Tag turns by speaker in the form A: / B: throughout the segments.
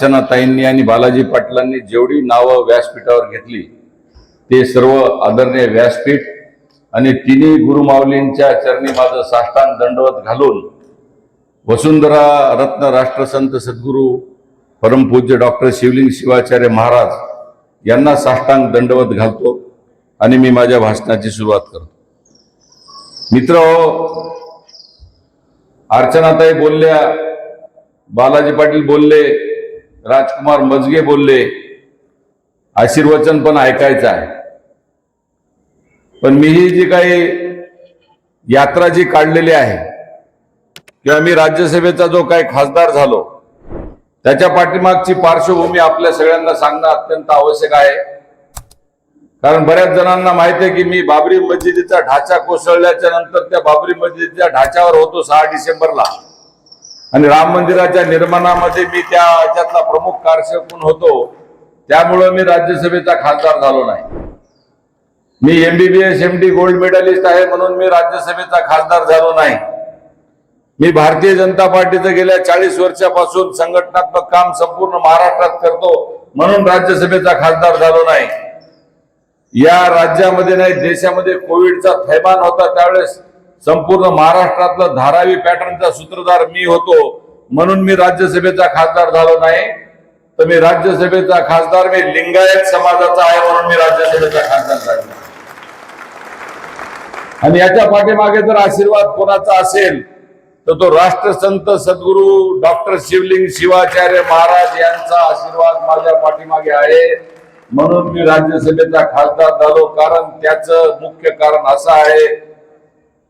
A: अर्चनाताईंनी आणि बालाजी पाटलांनी जेवढी नावं व्यासपीठावर घेतली ते सर्व आदरणीय व्यासपीठ आणि तिन्ही गुरुमाऊलींच्या चरणी माझं साष्टांग दंडवत घालून वसुंधरा रत्न राष्ट्रसंत सद्गुरू परमपूज्य डॉक्टर शिवलिंग शिवाचार्य महाराज यांना साष्टांग दंडवत घालतो आणि मी माझ्या भाषणाची सुरुवात करतो. मित्र अर्चनाताई बोलल्या बालाजी पाटील बोलले राजकुमार मजगे बोलले आशीर्वचन पण ऐकायचं आहे. पण मी ही जी काही यात्रा जी काढलेली आहे किंवा मी राज्यसभेचा जो काही खासदार झालो त्याच्या पाठीमागची पार्श्वभूमी आपल्या सगळ्यांना सांगणं अत्यंत आवश्यक आहे. कारण बऱ्याच जणांना माहिती आहे की मी बाबरी मस्जिदीचा ढाचा कोसळल्याच्या नंतर त्या बाबरी मस्जिदीच्या ढाच्यावर होतो सहा डिसेंबरला. आणि राम मंदिराच्या निर्माणामध्ये मी त्या याच्यातला प्रमुख कार्यकर्ता होतो त्यामुळं मी राज्यसभेचा खासदार झालो नाही. मी MBBS M D gold medalist आहे म्हणून मी राज्यसभेचा खासदार झालो नाही. मी भारतीय जनता पार्टीचं गेल्या चाळीस वर्षापासून संघटनात्मक काम संपूर्ण महाराष्ट्रात करतो म्हणून राज्यसभेचा खासदार झालो नाही. या राज्यामध्ये नाही देशामध्ये कोविडचा थैमान होता त्यावेळेस संपूर्ण महाराष्ट्रातलं धारावी पॅटर्नचा सूत्रधार मी होतो म्हणून मी राज्यसभेचा खासदार झालो नाही. तर मी राज्यसभेचा खासदार मी लिंगायत समाजाचा आहे म्हणून मी राज्यसभेचा खासदार झालो आणि याच्या पाठीमागे जर आशीर्वाद कोणाचा असेल तर तो राष्ट्रसंत सद्गुरू डॉक्टर शिवलिंग शिवाचार्य महाराज यांचा आशीर्वाद माझ्या पाठीमागे आहे म्हणून मी राज्यसभेचा खासदार झालो. कारण त्याचं मुख्य कारण असं आहे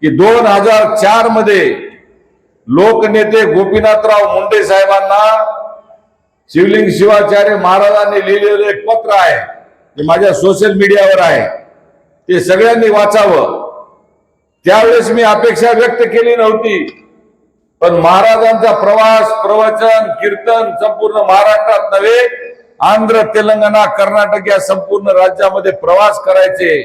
A: की दोन हजार चारमध्ये लोकनेते गोपीनाथराव मुंडे साहेबांना शिवलिंग शिवाचार्य महाराजांनी लिहिलेलं एक पत्र आहे. ते माझ्या सोशल मीडियावर आहे. ते सगळ्यांनी वाचावं. त्यावेळेस मी अपेक्षा व्यक्त केली नव्हती. पण महाराजांचा प्रवास प्रवचन कीर्तन संपूर्ण महाराष्ट्रात नव्हे आंध्र तेलंगणा कर्नाटक या संपूर्ण राज्यामध्ये प्रवास करायचे.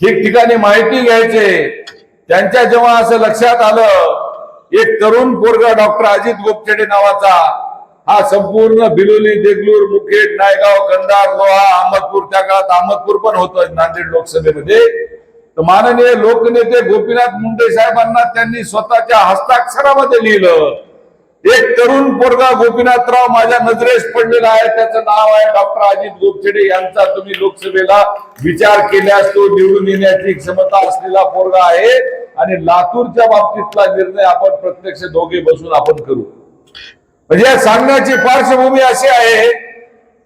A: ठिकठिकाणी माहिती घ्यायचे. त्यांच्या जेव्हा असं लक्षात आलं एक तरुण पोरगा डॉक्टर अजित गोपछेडे नावाचा हा संपूर्ण बिलोली देगलूर मुखेड नायगाव कंधार लोहा अहमदपूर त्या काळात अहमदपूर पण होतं नांदेड लोकसभेमध्ये. तर माननीय लोकनेते गोपीनाथ मुंडे साहेबांना त्यांनी स्वतःच्या हस्ताक्षरामध्ये लिहिलं. एक तरुण पोरगा गोपीनाथराव माझ्या नजरेस पडलेला आहे. त्याचं नाव आहे डॉक्टर अजित गोपछेडे. यांचा तुम्ही लोकसभेला विचार केल्यास तो निवडून येण्याची क्षमता असलेला पोरगा आहे. आणि लातूरच्या बाबतीतला निर्णय आपण प्रत्यक्ष दोघे बसून आपण करू. म्हणजे या सांगण्याची पार्श्वभूमी अशी आहे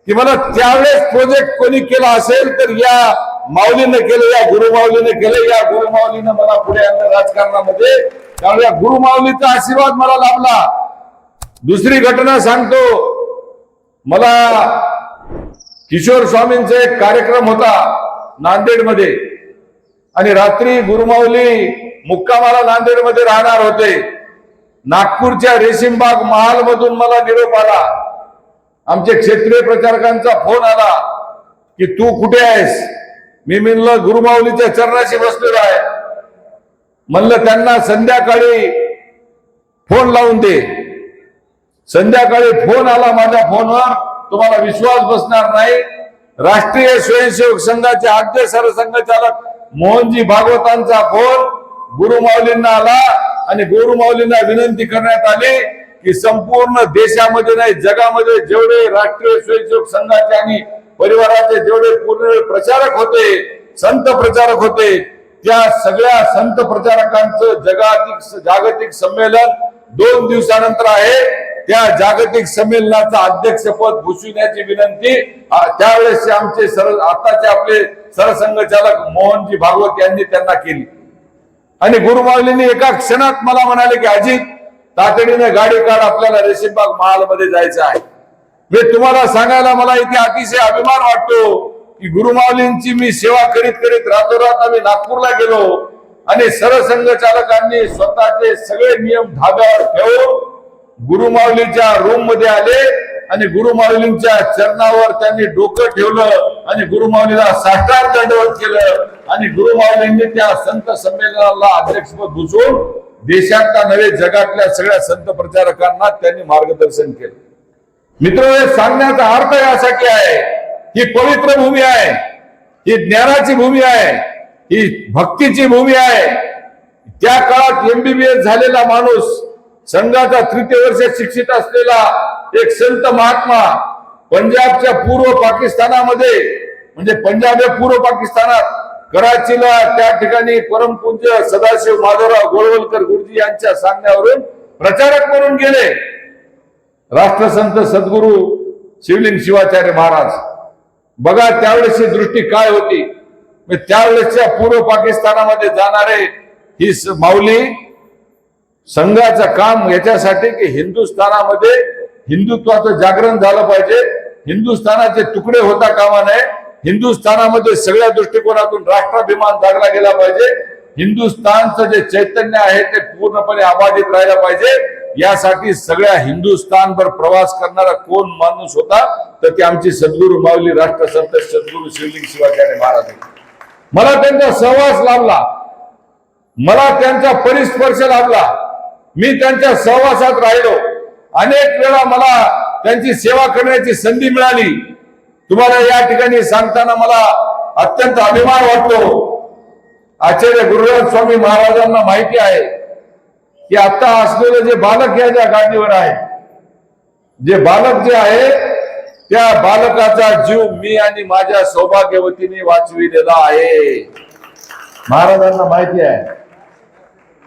A: की मला त्यावेळेस प्रोजेक्ट कोणी केला असेल तर या माऊलीनं केलं या गुरुमाऊलीने केलं. या गुरुमाऊलीनं मला पुढे आणलं राजकारणामध्ये. त्यामुळे या गुरुमाऊलीचा आशीर्वाद मला लाभला. दुसरी घटना सांगतो. मला किशोर स्वामींचा एक कार्यक्रम होता नांदेडमध्ये. आणि रात्री गुरुमाऊली मुक्कामाला नांदेडमध्ये राहणार होते. नागपूरच्या रेशीमबाग महालमधून मला निरोप आला. आमच्या क्षेत्रीय प्रचारकांचा फोन आला की तू कुठे आहेस? मी म्हणलं गुरुमाऊलीच्या चरणाशी बसलेलो आहे. म्हणलं त्यांना संध्याकाळी फोन लावून दे. संध्याकाळी फोन आला माझ्या फोनवर. तुम्हाला विश्वास बसणार नाही. राष्ट्रीय स्वयंसेवक संघाचे आद्य सरसंघचालक मोहनजी भागवतांचा फोन गुरुमाऊलींना आला आणि गुरुमाऊलींना विनंती करण्यात आली की संपूर्ण देशामध्ये नाही जगामध्ये जेवढे राष्ट्रीय स्वयंसेवक संघाचे आणि परिवाराचे जेवढे पूर्ण प्रचारक होते संत प्रचारक होते त्या सगळ्या संत प्रचारकांचं जगातिक जागतिक संमेलन दोन दिवसानंतर आहे. त्या जागतिक संमेलनाचं अध्यक्षपद भूषविण्याची विनंती. त्यावेळेस आमचे सर आताचे आपले सरसंघचालक मोहनजी भागवत यांनी त्यांना केली. आणि गुरुमाऊलींनी एका क्षणात मला म्हणाले की अजित तातडीने गाडी काढ आपल्याला रेशीमबाग महालमध्ये जायचं आहे. मी तुम्हाला सांगायला मला इथे अतिशय अभिमान वाटतो की गुरुमाऊलींची मी सेवा करीत करीत रातोरात आम्ही नागपूरला गेलो. आणि सरसंघचालकांनी स्वतःचे सगळे नियम धाब्यावर ठेवून गुरुमाऊलीच्या रूममध्ये आले आणि गुरुमाऊलींच्या चरणावर त्यांनी डोकं ठेवलं आणि गुरुमाऊलीला साष्टार दंडवत केलं. आणि गुरुमाऊलींनी त्या संत संमेलनाला अध्यक्षपद भूषवून देशातल्या नव्हे जगातल्या सगळ्या संत प्रचारकांना त्यांनी मार्गदर्शन केलं. मित्र हे सांगण्याचा अर्थ यासाठी आहे ही पवित्र भूमी आहे ही ज्ञानाची भूमी आहे ही भक्तीची भूमी आहे. त्या काळात एमबीबीएस झालेला माणूस संघाचा तृतीय वर्ष शिक्षित असलेला एक संत महात्मा पंजाबच्या पूर्व पाकिस्तानामध्ये म्हणजे पंजाब या पूर्व पाकिस्तानात कराचीला त्या ठिकाणी परमपूज्य सदाशिव माधवराव गोळवलकर गुरुजी यांच्या सांगण्यावरून प्रचारक म्हणून गेले. राष्ट्रसंत सद्गुरू शिवलिंग शिवाचार्य महाराज. बघा त्यावेळेसची दृष्टी काय होती. त्यावेळेसच्या पूर्व पाकिस्तानामध्ये जाणारे ही माऊली संघाचं काम याच्यासाठी की हिंदुस्थानामध्ये हिंदुत्वाचं जागरण झालं पाहिजे. हिंदुस्थानाचे तुकडे होता कामा नये. हिंदुस्थानामध्ये सगळ्या दृष्टिकोनातून राष्ट्राभिमान जागला गेला पाहिजे. हिंदुस्थानचं जे चैतन्य आहे ते पूर्णपणे अबाधित राहिलं पाहिजे. यासाठी सगळ्या हिंदुस्थानभर प्रवास करणारा कोण माणूस होता तर ते आमची सद्गुरू माऊली राष्ट्रसंत सद्गुरू शिवलिंग शिवाजी महाराज मला त्यांचा सहवास लाभला. मला त्यांचा परिस्पर्श लाभला. मी त्यांच्या सहवासात राहिलो. अनेक वेळा मला त्यांची सेवा करण्याची संधी मिळाली. तुम्हाला या ठिकाणी सांगताना मला अत्यंत अभिमान वाटतो. आचार्य गुरुराज स्वामी महाराजांना माहिती आहे की आता असलेलं जे बालक या ज्या गाडीवर आहे जे बालक जे आहे त्या बालकाचा जीव मी आणि माझ्या सौभाग्यवतीने वाचविलेला आहे. महाराजांना माहिती आहे.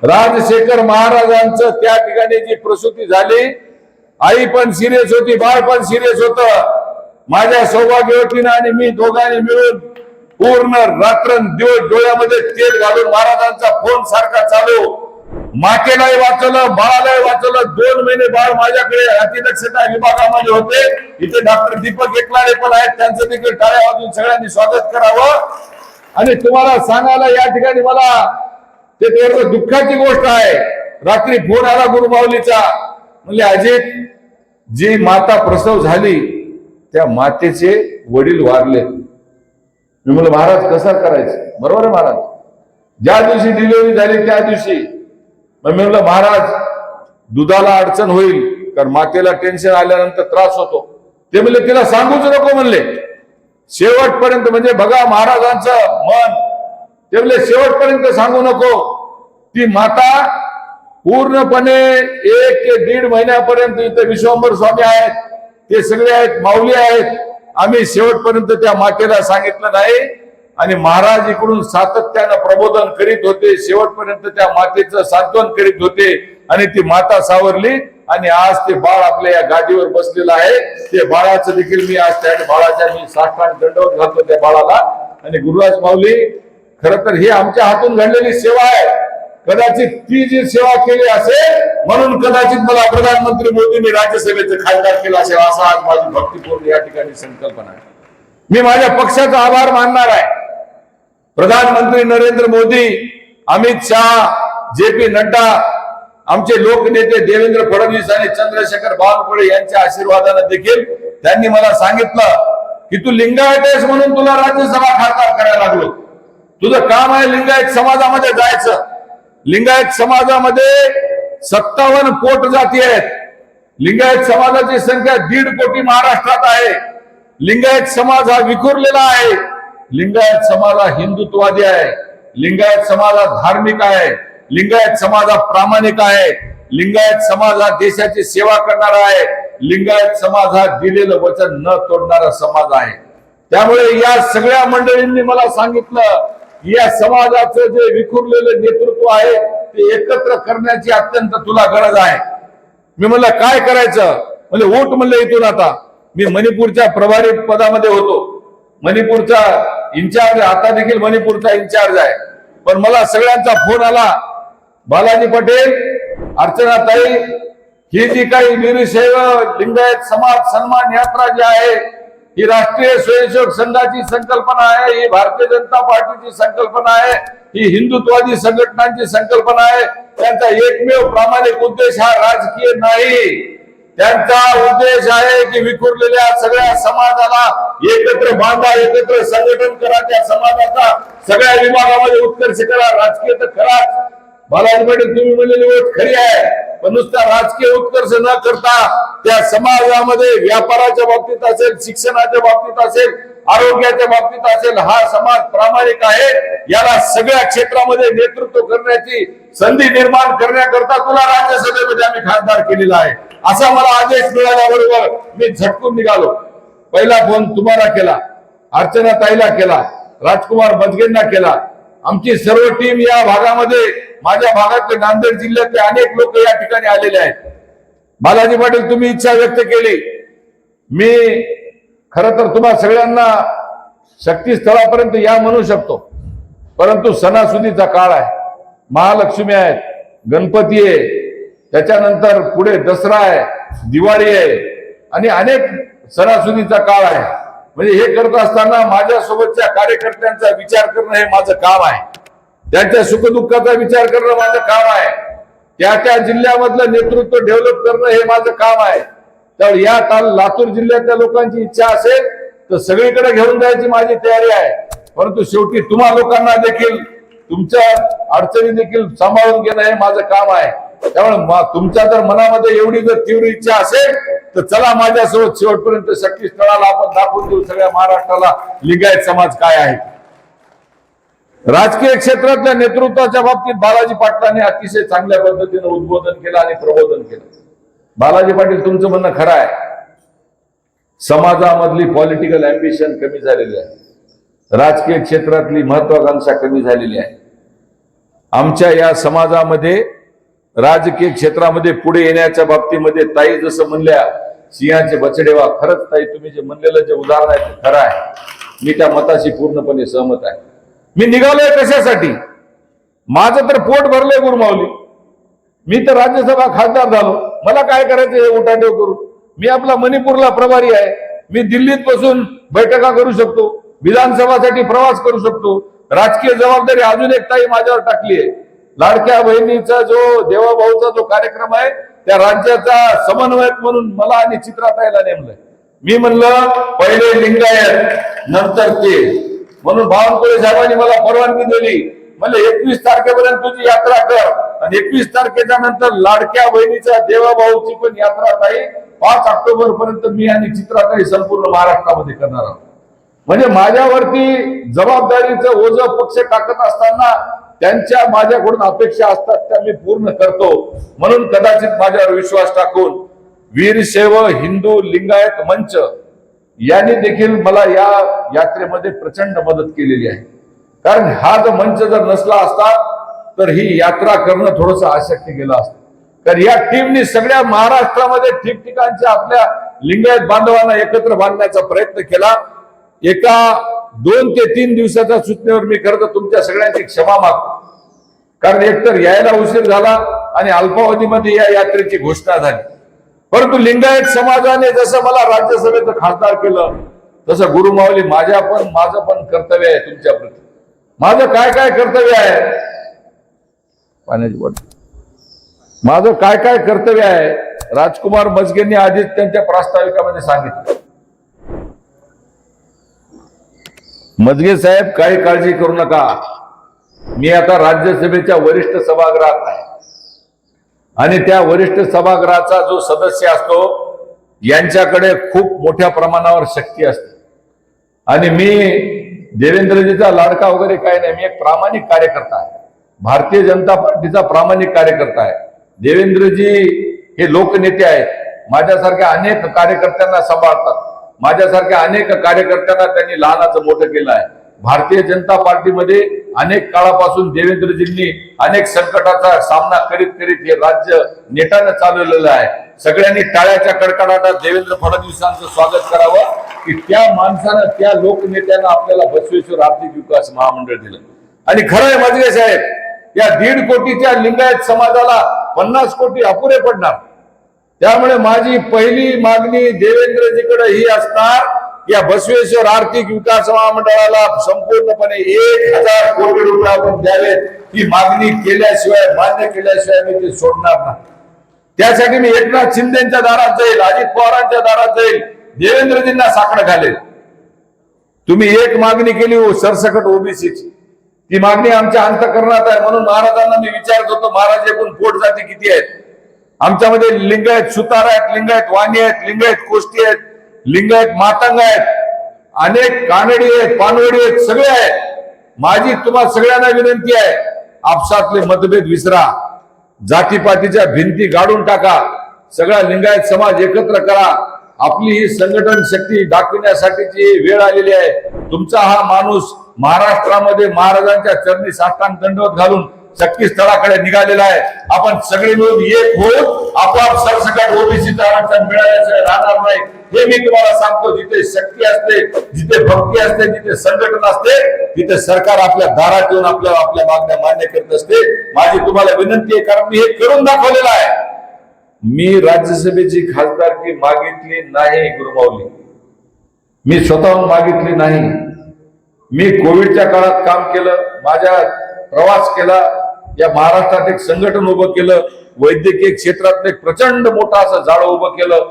A: राजशेखर महाराजांचं त्या ठिकाणी जी प्रसूती झाली आई पण सिरियस होती बाळ पण सिरियस होत. माझ्या सौभाग्यवतीनं आणि मी दोघांनी मिळून पूर्ण रात्र दिवस डोळ्यामध्ये तेल घालून महाराजांचा फोन सारखा चालू. मातेलाही वाचवलं बाळालाही वाचवलं दोन महिने बाळ माझ्याकडे अतिदक्षता विभागामध्ये होते. इथे डॉक्टर दीपक एकलारे पण आहेत. त्यांचं देखील टाळ्या वाजून सगळ्यांनी स्वागत करावं. आणि तुम्हाला सांगायला या ठिकाणी मला ते तेवढं दुःखाची गोष्ट आहे. रात्री फोन आला गुरुमाऊलीचा. म्हणले अजित जी माता प्रसव झाली त्या मातेचे वडील वारले. मी म्हणलं महाराज कसं करायचं? बरोबर आहे महाराज. ज्या दिवशी डिलिव्हरी झाली त्या दिवशी. मग मी म्हणलं महाराज दुधाला अडचण होईल कारण मातेला टेन्शन आल्यानंतर त्रास होतो. ते म्हणले तिला सांगूच नको म्हणले. शेवटपर्यंत म्हणजे बघा महाराजांचं मन ते शेवटपर्यंत सांगू नको. ती माता पूर्णपणे एक ते दीड महिन्यापर्यंत इथे विश्वंभर स्वामी आहेत. ते सगळे आहेत माऊली आहेत. आम्ही शेवटपर्यंत त्या मातेला सांगितलं नाही. आणि महाराज इकडून सातत्यानं प्रबोधन करीत होते. शेवटपर्यंत त्या मातेचं सांत्वन करीत होते. आणि ती माता सावरली. आणि आज ते बाळ आपल्या या गादीवर बसलेलं आहे. ते बाळाचं देखील मी आज त्या बाळाच्या मी साष्टांग दंडवत घालतो त्या बाळाला. आणि गुरुराज माऊली खर तर ही आमच्या हातून घडलेली सेवा आहे. कदाचित ती जी सेवा केली असेल म्हणून कदाचित मला प्रधानमंत्री मोदींनी राज्यसभेचे खासदार केला असेल असा आज माझी भक्तीपूर्ण या ठिकाणी संकल्पना आहे. मी माझ्या पक्षाचा आभार मानणार आहे. प्रधानमंत्री नरेंद्र मोदी अमित शहा जे पी नड्डा आमचे लोकनेते देवेंद्र फडणवीस आणि चंद्रशेखर बावनकुळे यांच्या आशीर्वादाने देखील त्यांनी मला सांगितलं की तू लिंगायत आहेस म्हणून तुला राज्यसभा खासदार करायला लागलो. तुझं काम आहे लिंगायत समाजामध्ये जायचं. लिंगायत समाजामध्ये सत्तावन्न कोट जाती आहेत. लिंगायत समाजाची संख्या दीड कोटी महाराष्ट्रात आहे. लिंगायत समाज हा विखुरलेला आहे. लिंगायत समाज हा हिंदुत्ववादी आहे. लिंगायत समाज हा धार्मिक आहे. लिंगायत समाज हा प्रामाणिक आहे. लिंगायत समाज हा देशाची सेवा करणारा आहे. लिंगायत समाज हा दिलेलं वचन न तोडणारा समाज आहे. त्यामुळे या सगळ्या मंडळींनी मला सांगितलं या समाजाचं जे विखुरलेलं नेतृत्व आहे ते एकत्र करण्याची अत्यंत तुला गरज आहे. मी म्हणलं काय करायचं? म्हणजे वोट म्हणलं इथून आता. मी मणिपूरच्या प्रभारी पदामध्ये होतो. मणिपूरचा इन्चार्ज आता देखील मणिपूरचा इन्चार्ज आहे. पण मला सगळ्यांचा फोन आला. बालाजी पटेल अर्चना ताई ही जी काही वीरशैव लिंगायत समाज सन्मान यात्रा जी आहे ही राष्ट्रीय स्वयंसेवक संघाची संकल्पना आहे ही भारतीय जनता पार्टीची संकल्पना आहे ही हिंदुत्वादी संघटनांची संकल्पना आहे. त्यांचा एकमेव प्रामाणिक उद्देश हा राजकीय नाही. त्यांचा उद्देश आहे की विखुरलेल्या सगळ्या समाजाला एकत्र बांधा एकत्र संघटन करा त्या समाजाचा सगळ्या विभागामध्ये उत्कर्ष करा राजकीय तर खरा मला पाटील तुम्ही म्हणलेली गोष्ट खरी आहे. पण नुसता राजकीय उत्कर्ष न करता त्या समाजामध्ये व्यापाराच्या बाबतीत असेल शिक्षणाच्या बाबतीत असेल आरोग्याच्या बाबतीत असेल हा समाज प्रामाणिक आहे. याला सगळ्या क्षेत्रामध्ये नेतृत्व करण्याची संधी निर्माण करण्याकरता तुला राज्यसभेमध्ये आम्ही खासदार केलेला आहे. असा मला आदेश मिळाल्याबरोबर मी झटकून निघालो. पहिला फोन तुम्हाला केला अर्चना ताईला केला राजकुमार बजगेंना केला आमची सर्व टीम या भागामध्ये माझ्या भागातले नांदेड जिल्ह्यातले अनेक लोक या ठिकाणी आलेले आहेत. बालाजी पाटील तुम्ही इच्छा व्यक्त केली. मी खर तर तुम्हा सगळ्यांना शक्तीस्थळापर्यंत या म्हणू शकतो. परंतु सणासुदीचा काळ आहे. महालक्ष्मी आहेत गणपती आहे. त्याच्यानंतर पुढे दसरा आहे. दिवाळी आहे. आणि अनेक सणासुदीचा काळ आहे. म्हणजे हे करत असताना माझ्यासोबतच्या कार्यकर्त्यांचा विचार करणं हे माझं काम आहे. त्यांच्या सुखदुःखाचा विचार करणं माझं काम आहे. त्या त्या जिल्ह्यामधलं नेतृत्व डेव्हलप करणं हे माझं काम आहे. तर या ताल लातूर जिल्ह्यातल्या लोकांची इच्छा असेल तर सगळीकडे घेऊन जायची माझी तयारी आहे. परंतु शेवटी तुम्हा लोकांना देखील तुमच्या अडचणी देखील सांभाळून घेणं हे माझं काम आहे. त्यामुळे तुमच्या जर मनामध्ये एवढी जर तीव्र इच्छा असेल तर चला माझ्यासोबत शेवटपर्यंत शक्ती स्थळाला आपण दाखवून देऊ सगळ्या महाराष्ट्राला लिंगायत समाज काय आहे. राजकीय क्षेत्रातल्या नेतृत्वाच्या बाबतीत बालाजी पाटलांनी अतिशय चांगल्या पद्धतीने उद्बोधन केलं आणि प्रबोधन केलं. बालाजी पाटील तुमचं म्हणणं खरं आहे. समाजामधली पॉलिटिकल अँबिशन कमी झालेली आहे. राजकीय क्षेत्रातली महत्वाकांक्षा कमी झालेली आहे. आमच्या या समाजामध्ये राजकीय क्षेत्रामध्ये पुढे येण्याच्या बाबतीमध्ये ताई जसं म्हणल्या सिंहाचे बचडेवा खरंच ताई तुम्ही जे म्हणलेलं जे उदाहरण आहे ते खरं आहे. मी त्या मताशी पूर्णपणे सहमत आहे. मी निघालोय कशासाठी? माझं तर पोट भरलंय गुरुमावली. मी तर राज्यसभा खासदार झालो. मला काय करायचं हे उठाठेव करू मी आपला मणिपूरला प्रभारी आहे. मी दिल्लीत बसून बैठका करू शकतो. विधानसभासाठी प्रवास करू शकतो. राजकीय जबाबदारी अजून एक ताई माझ्यावर टाकली आहे. लाडक्या बहिणीचा जो देवाभाऊचा जो कार्यक्रम आहे त्या राज्याचा समन्वयक म्हणून मला आणि चित्राताईला नेमलंय. मी म्हणलं पहिले लिंगायत नंतर ते म्हणून बावनकुळे साहेबांनी मला परवानगी दिली. म्हणजे एकवीस तारखेपर्यंत तुझी यात्रा कर. आणि एकवीस तारखेच्या नंतर लाडक्या बहिणीचा देवाभाऊची पण यात्रा ताई पाच ऑक्टोबर पर्यंत मी आणि चित्राताई संपूर्ण महाराष्ट्रामध्ये करणार आहोत. म्हणजे माझ्यावरती जबाबदारीचं ओझ पक्ष टाकत असताना त्यांच्या माझ्याकडून अपेक्षा असतात त्या मी पूर्ण करतो. म्हणून कदाचित माझ्यावर विश्वास टाकून वीरशैव हिंदू लिंगायत मंच यांनी देखील मला या यात्रेमध्ये प्रचंड मदत केलेली आहे. कारण हा जो मंच जर नसला असता तर ही यात्रा करणं थोडंसं अशक्य गेलं असतं. तर या टीमनी सगळ्या महाराष्ट्रामध्ये ठिकठिकाणच्या आपल्या लिंगायत बांधवांना एकत्र बांधण्याचा प्रयत्न केला. एका दोन ते तीन दिवसाच्या सूचनेवर मी खरं तर तुमच्या सगळ्यांची क्षमा मागतो. कारण एकतर यायला उशीर झाला आणि अल्पावधीमध्ये या यात्रेची घोषणा झाली. परंतु लिंगायत समाजाने जसं मला राज्यसभेचं खासदार केलं तसं गुरुमावली माझ्या पण माझं पण कर्तव्य आहे तुमच्या प्रती. माझं काय काय कर्तव्य आहे? पाण्याची बॉटल माझं काय काय कर्तव्य आहे? राजकुमार मजगेंनी आधीच त्यांच्या प्रास्ताविकामध्ये सांगितलं. मजगे साहेब काही काळजी करू नका. मी आता राज्यसभेच्या वरिष्ठ सभागृहात आहे. आणि त्या वरिष्ठ सभागृहाचा जो सदस्य असतो यांच्याकडे खूप मोठ्या प्रमाणावर शक्ती असते. आणि मी देवेंद्रजीचा लाडका वगैरे काही नाही मी एक प्रामाणिक कार्यकर्ता आहे. भारतीय जनता पार्टीचा प्रामाणिक कार्यकर्ता आहे. देवेंद्रजी हे लोकनेते आहेत. माझ्यासारख्या अनेक कार्यकर्त्यांना सांभाळतात. माझ्यासारख्या अनेक कार्यकर्त्यांना त्यांनी लहानाचं मोठं केलं आहे. भारतीय जनता पार्टीमध्ये अनेक काळापासून देवेंद्रजींनी अनेक संकटाचा सामना करीत करीत हे राज्य नेटानं चालवलेलं आहे. सगळ्यांनी टाळ्याच्या कडकडाटात देवेंद्र फडणवीसांचं स्वागत करावं की त्या माणसानं त्या लोकनेत्यानं आपल्याला बसवेश्वर आर्थिक विकास महामंडळ दिलं. आणि खरं आहे मजगे साहेब या दीड कोटीच्या लिंगायत समाजाला पन्नास कोटी अपुरे पडणार. त्यामुळे माझी पहिली मागणी देवेंद्रजीकडे ही असणार या बसवेश्वर आर्थिक विकास महामंडळाला संपूर्णपणे एक हजार कोटी रुपये आपण द्यावेत ही मागणी केल्याशिवाय मान्य केल्याशिवाय मी ते सोडणार नाही. त्यासाठी मी एकनाथ शिंदेच्या दारात जाईल अजित पवारांच्या दारात जाईल देवेंद्रजींना साकडं घालेल. तुम्ही एक मागणी केली हो सरसकट ओबीसीची. ती मागणी आमच्या अंतकरणात आहे म्हणून महाराजांना मी विचारत होतो महाराज एकूण पोट जाती किती आहेत? आमच्यामध्ये लिंगायत सुतार आहेत लिंगायत वाणी आहेत लिंगायत कोष्टी आहेत लिंगायत मातंग आहेत अनेक कानडी आहेत पानवडी आहेत सगळे आहेत. माझी तुम्हा सगळ्यांना विनंती आहे आपसातले मतभेद विसरा. जातीपातीच्या भिंती गाडून टाका. सगळा लिंगायत समाज एकत्र करा. आपली ही संघटन शक्ती दाखविण्यासाठीची वेळ आलेली आहे. तुमचा हा माणूस महाराष्ट्रामध्ये महाराजांच्या चरणी साष्टांग दंडवत घालून शक्ती स्थळाकडे निघालेला आहे. आपण सगळे मिळून एक होऊन आपोआप सरसकट ओबीसीचं आरक्षण मिळाल्याशिवाय राहणार नाही. हे मी तुम्हाला सांगतो जिथे शक्ती असते जिथे भक्ती असते जिथे संघटन असते तिथे सरकार आपल्या दारात येऊन आपल्या आपल्या मागण्या मान्य करत असते. माझी तुम्हाला विनंती आहे कारण मी हे करून दाखवलेलं आहे. मी राज्यसभेची खासदारकी मागितली नाही गुरुमावली मी स्वतःहून मागितली नाही. मी कोविडच्या काळात काम केलं माझ्या प्रवास केला या महाराष्ट्रात एक संघटन उभं केलं वैद्यकीय क्षेत्रात एक प्रचंड मोठा असं जाळं उभं केलं.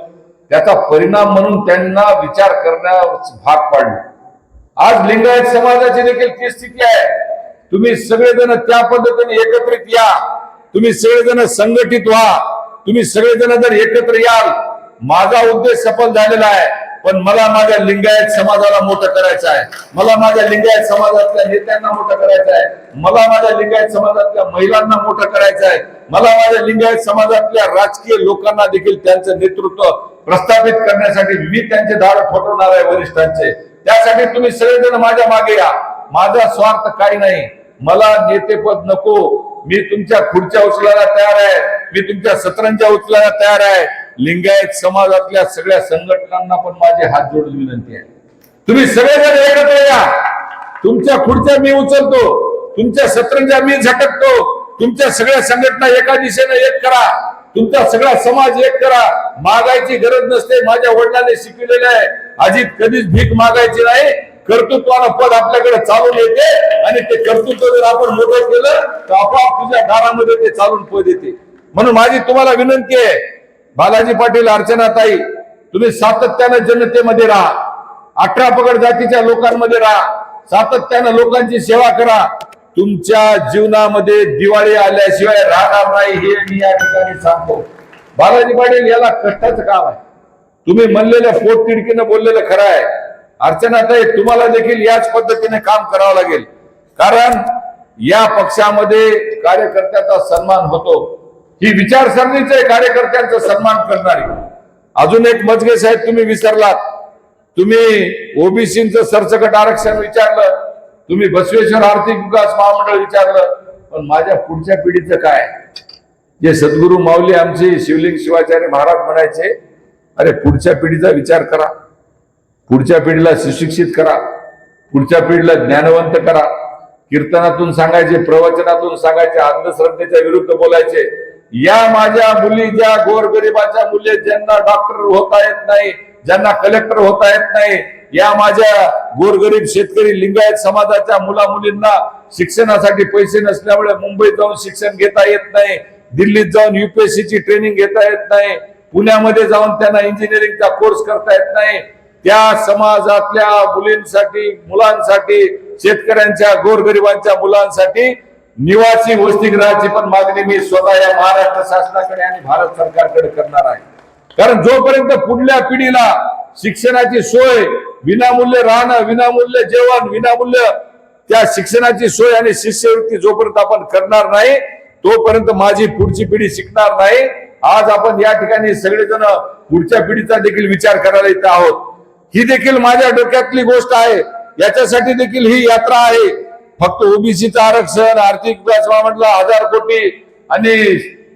A: त्याचा परिणाम म्हणून त्यांना विचार करण्यास भाग पाडले. आज लिंगायत समाजाची देखील ती स्थिती आहे. तुम्ही सगळेजण त्या पद्धतीने एकत्रित या. तुम्ही सगळेजण संघटित व्हा. तुम्ही सगळेजण जर एकत्र याल माझा उद्देश सफल झालेला आहे. पण मला माझ्या लिंगायत समाजाला मोठं करायचं आहे. मला माझ्या लिंगायत समाजातल्या नेत्यांना मोठं करायचं आहे. मला माझ्या लिंगायत समाजातल्या महिलांना मोठं करायचं आहे. मला माझ्या लिंगायत समाजातल्या राजकीय लोकांना देखील त्यांचं नेतृत्व प्रस्थापित करण्यासाठी मी त्यांचे दार ठोठवणार आहे वरिष्ठांचे. त्यासाठी तुम्ही सगळेजण माझ्या मागे या. माझा स्वार्थ काही नाही. मला नेतेपद नको. मी तुमच्या खुर्च्या उचलायला तयार आहे. मी तुमच्या सतरंच्या उचलायला तयार आहे. लिंगायत समाजातल्या सगळ्या संघटनांना पण माझे हात जोडून विनंती आहे. तुम्ही सगळेजण एकत्र या. तुमच्या खुर्च्या मी उचलतो. तुमच्या सत्रंजा मी झटकतो. तुमच्या सगळ्या संघटना एका दिशेने एक करा. तुमचा सगळा समाज एक करा. मागायची गरज नसते. माझ्या वडिलांनी शिकवलेलं आहे. अजित कधीच भीक मागायची नाही. कर्तृत्वानं पद आपल्याकडे चालून येते आणि ते कर्तृत्व जर आपण मोठं केलं तर आपोआप तुझ्या दारामध्ये ते चालून पद येते. म्हणून माझी तुम्हाला विनंती आहे बालाजी पाटील अर्चना ताई तुम्ही सातत्यानं जनतेमध्ये राहा. अठरा पगड जातीच्या लोकांमध्ये राहा. सातत्यानं लोकांची सेवा करा. तुमच्या जीवनामध्ये दिवाळी आल्याशिवाय राहणार नाही हे मी या ठिकाणी सांगतो. बालाजी पाटील याला कष्टाचं काम आहे. तुम्ही म्हणलेलं पोट तिडकीनं बोललेलं खरं आहे. अर्चनाताई तुम्हाला देखील याच पद्धतीने काम करावं लागेल. कारण या पक्षामध्ये कार्यकर्त्याचा सन्मान होतो. ही विचारसरणीचे आहे कार्यकर्त्यांचा सन्मान करणारी. अजून एक मजगे साहेब तुम्ही विसरलात. तुम्ही ओबीसीचं सरसकट आरक्षण विचारलं. तुम्ही बसवेश्वर आर्थिक विकास महामंडळ विचारलं. पण माझ्या पुढच्या पिढीचं काय? जे सद्गुरू माऊली आमचे शिवलिंग शिवाचार्य महाराज म्हणायचे अरे पुढच्या पिढीचा विचार करा. पुढच्या पिढीला सुशिक्षित करा. पुढच्या पिढीला ज्ञानवंत करा. कीर्तनातून सांगायचे प्रवचनातून सांगायचे अंधश्रद्धेच्या विरुद्ध बोलायचे. या माझ्या मुली ज्या गोरगरिबाच्या मुली ज्यांना डॉक्टर होता येत नाही ज्यांना कलेक्टर होता येत नाही या माझ्या गोरगरीब शेतकरी लिंगायत समाजाच्या मुला मुलींना शिक्षणासाठी पैसे नसल्यामुळे मुंबईत जाऊन शिक्षण घेता येत नाही दिल्लीत जाऊन युपीएससीची ट्रेनिंग घेता येत नाही पुण्यामध्ये जाऊन त्यांना इंजिनिअरिंगचा कोर्स करता येत नाही. त्या समाजातल्या मुलींसाठी मुलांसाठी शेतकऱ्यांच्या गोरगरिबांच्या मुलांसाठी निवासी वसतिगृहाची पण मागणी मी स्वतः या महाराष्ट्र शासनाकडे आणि भारत सरकारकडे करणार आहे. कारण जोपर्यंत पुढल्या पिढीला शिक्षणाची सोय विनामूल्य राहणं विनामूल्य जेवण विनामूल्य त्या शिक्षणाची सोय आणि शिष्यवृत्ती जोपर्यंत आपण करणार नाही तोपर्यंत माझी पुढची पिढी शिकणार नाही. आज आपण या ठिकाणी सगळेजण पुढच्या पिढीचा देखील विचार करायला येत आहोत. ही देखील माझ्या डोक्यातली गोष्ट आहे. याच्यासाठी देखील ही यात्रा आहे. फक्त ओबीसीचं आरक्षण आर्थिक विकास म्हटलं हजार कोटी आणि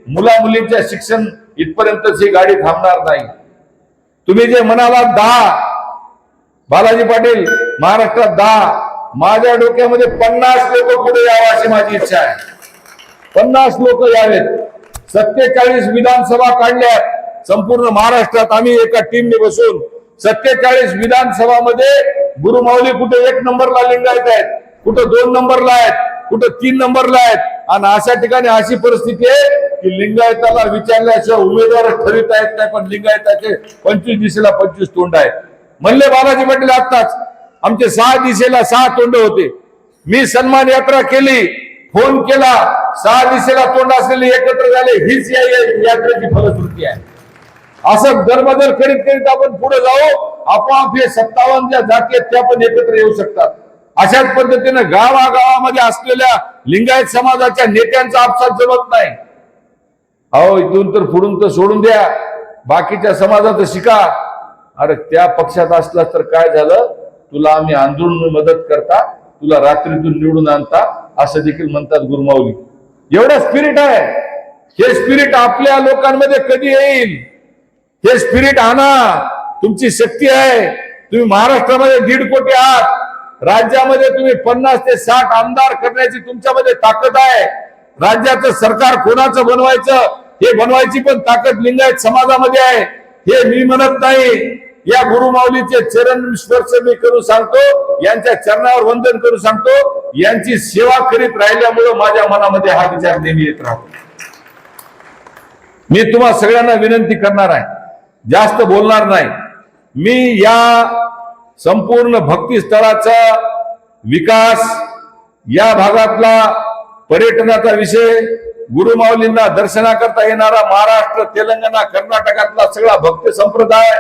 A: मुला मुलींच्या शिक्षण इथपर्यंतच ही गाडी थांबणार नाही. तुम्ही जे म्हणाला दहा बालाजी पाटील महाराष्ट्रात दहा माझ्या डोक्यामध्ये पन्नास लोक पुढे यावं अशी माझी इच्छा आहे. पन्नास लोक यावेत. सत्तेचाळीस विधानसभा काढल्या संपूर्ण महाराष्ट्रात आम्ही एका टीमने बसून सत्तेचाळीस विधानसभामध्ये गुरुमाऊली कुठे एक नंबरला लिंगायत आहेत? कुठं दोन नंबरला आहेत कुठं तीन नंबरला आहेत. आणि अशा ठिकाणी अशी परिस्थिती आहे की लिंगायताला विचारल्याशिवाय उमेदवार ठरवित आहेत नाही पण लिंगायताचे पंचवीस दिशेला पंचवीस तोंड आहेत. म्हणले बालाजी पाटील आत्ताच आमचे सहा दिशेला सहा तोंड होते. मी सन्मान यात्रा केली फोन केला सहा दिशेला तोंड असलेले एकत्र झाले हीच या या- यात्रेची फलश्रुती आहे. असं दरबदल करीत करीत आपण पुढे जाऊ आपोआप हे सत्तावन्न ज्या जाती आहेत त्या पण एकत्र येऊ शकतात. अशाच पद्धतीनं गावागावामध्ये असलेल्या लिंगायत समाजाच्या नेत्यांचा आपसात जमत नाही. अहो इथून तर पुढून तर सोडून द्या. बाकीच्या समाजाचं शिका. अरे त्या पक्षात असला तर काय झालं? तुला आम्ही आंदोलन मदत करता तुला रात्रीतून निवडून आणता असं देखील म्हणतात गुरुमाऊली. एवढं स्पिरिट आहे. हे स्पिरिट आपल्या लोकांमध्ये कधी येईल? हे स्पिरिट आणा. तुमची शक्ती आहे. तुम्ही महाराष्ट्रामध्ये दीड कोटी आहात. राज्यामध्ये तुम्ही पन्नास ते साठ आमदार करण्याची तुमच्यामध्ये ताकद आहे. राज्याचं सरकार कोणाचं बनवायचं हे बनवायची पण ताकद लिंगायत समाजामध्ये आहे. हे मी म्हणत नाही. या गुरुमाऊलीचे चरण स्पर्श मी करू सांगतो यांच्या चरणावर वंदन करू सांगतो. यांची सेवा करीत राहिल्यामुळे माझ्या मनामध्ये हा विचार नेहमी येत राहतो. मी तुम्हा सगळ्यांना विनंती करणार आहे. जास्त बोलणार नाही. मी या संपूर्ण भक्ती स्थळाचा विकास या भागातला पर्यटनाचा विषय गुरुमाऊलींना दर्शनाकरता येणारा महाराष्ट्र तेलंगणा कर्नाटकातला सगळा भक्त संप्रदाय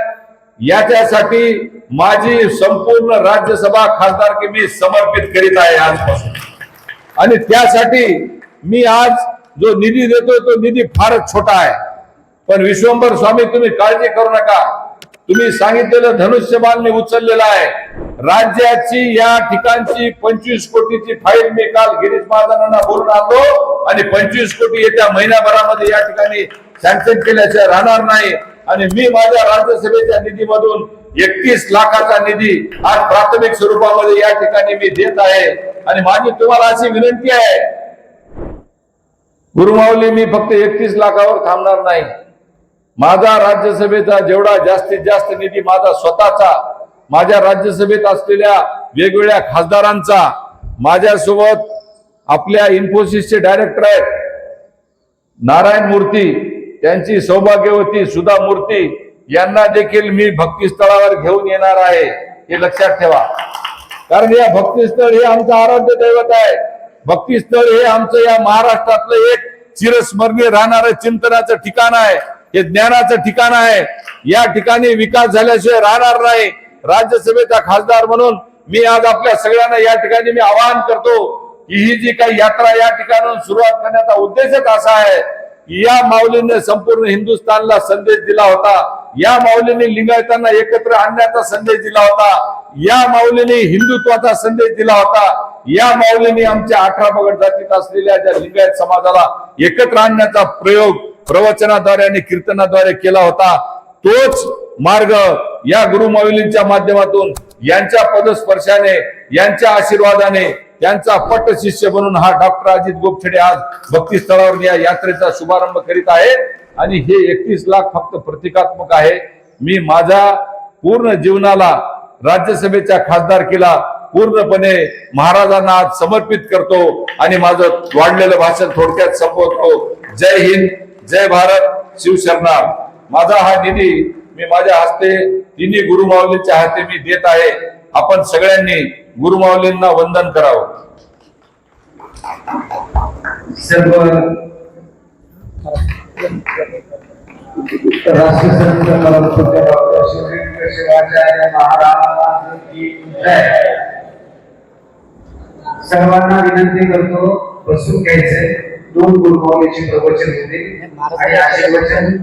A: याच्यासाठी माझी संपूर्ण राज्यसभा खासदारकी मी समर्पित करीत आहे आजपासून. आणि त्यासाठी मी आज जो निधी देतोय तो निधी फारच छोटा आहे. पण विश्वंभर स्वामी तुम्ही काळजी करू नका. तुम्ही सांगितलेलं धनुष्यबाण मी उचललेलं आहे. राज्याची या ठिकाणची पंचवीस कोटीची फाईल मी काल गिरीश महाजनांना बोलून आलो आणि पंचवीस कोटी येत्या महिन्याभरामध्ये या ठिकाणी सँक्शन केल्याशिवाय राहणार नाही. आणि मी माझ्या राज्यसभेच्या निधीमधून एकतीस लाखाचा निधी आज प्राथमिक स्वरूपामध्ये या ठिकाणी मी देत आहे. आणि माझी तुम्हाला अशी विनंती आहे गुरुमाऊली मी फक्त एकतीस लाखावर थांबणार नाही. माझा राज्यसभेचा जेवढा जास्तीत जास्त निधी माझा स्वतःचा माझ्या राज्यसभेत असलेल्या वेगवेगळ्या खासदारांचा माझ्यासोबत आपल्या इन्फोसिसचे डायरेक्टर आहेत. नारायण मूर्ती त्यांची सौभाग्यवती सुधा मूर्ती यांना देखील मी भक्तिस्थळावर घेऊन येणार आहे हे लक्षात ठेवा. कारण या भक्तिस्थळ हे आमचं आराध्य दैवत आहे. भक्तिस्थळ हे आमचं या महाराष्ट्रातलं एक चिरस्मरणीय राहणारं चिंतनाचं ठिकाण आहे. हे ज्ञानाचं ठिकाण आहे. या ठिकाणी विकास झाल्याशिवाय राहणार नाही. राज्यसभेचा खासदार म्हणून मी आज आपल्या सगळ्यांना या ठिकाणी मी आवाहन करतो की ही जी काही यात्रा या ठिकाणून सुरुवात करण्याचा उद्देशच असा आहे की या माऊलीने संपूर्ण हिंदुस्थानला संदेश दिला होता. या माऊलीने लिंगायतांना एकत्र आणण्याचा संदेश दिला होता. या माऊलीने हिंदुत्वाचा संदेश दिला होता. या माऊलीने आमच्या अठरा पगड जातीत असलेल्या ज्या लिंगायत समाजाला एकत्र आणण्याचा प्रयोग प्रवचनाद्वारे आणि कीर्तनाद्वारे केला होता तोच मार्ग या गुरुमाऊलींच्या माध्यमातून यांच्या पदस्पर्शाने यांच्या आशीर्वादाने त्यांचा पट शिष्य बनून हा डॉक्टर अजित गोपछडे आज भक्तीस्थळावर या यात्रेचा शुभारंभ करीत आहे. आणि हे एकतीस लाख फक्त प्रतिकात्मक आहे. मी माझ्या पूर्ण जीवनाला राज्यसभेच्या खासदारकीला पूर्णपणे महाराजांना आज समर्पित करतो आणि माझं वाढलेलं भाषण थोडक्यात संपवतो. जय हिंद. जय भारत शिवशरणार माझा हा निधी मी माझ्या हस्ते तिन्ही गुरुमाऊलींच्या हाते मी देत आहे. आपण सगळ्यांनी गुरुमाऊलींना वंदन करावं.
B: सर्व राष्ट्रसंत शिवाचार्य महाराज सर्वांना विनंती करतो बसून घ्यायचंय. दोन गुरुमाऊलीचे प्रवचन होते. आणि असे वचन